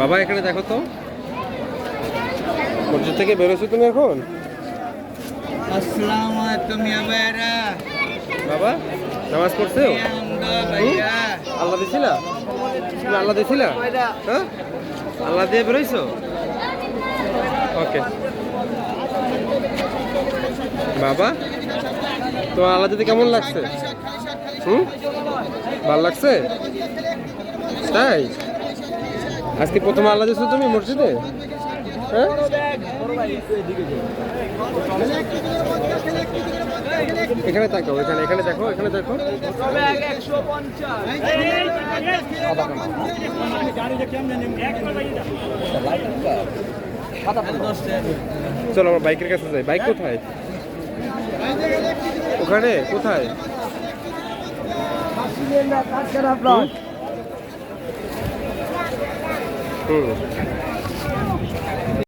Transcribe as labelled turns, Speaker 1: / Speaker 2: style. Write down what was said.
Speaker 1: বাবা এখানে দেখো তো। মসজিদ থেকে বেরোছো তুমি এখন?
Speaker 2: আসসালামু আলাইকুম ইয়া ভাইরা
Speaker 1: বাবা নামাজ পড়ছো? আল্লাহ দিছিলা? তুমি আল্লাহ দিছিলা? হ্যাঁ? আল্লাহ দিয়ে বেরোইছো? ওকে। বাবা তোমার আল্লাহ দিতে কেমন লাগছে? হুম? ভালো লাগছে? তাই? আজকে প্রথম আল্লাহ দিছো তুমি মসজিদে? হ্যাঁ? এখানে তাকাও এখানে এখানে দেখো এখানে দেখো। চলো আমার বাইকের কাছে যাই। বাইক কোথায়? ওখানে? কোথায়? হুম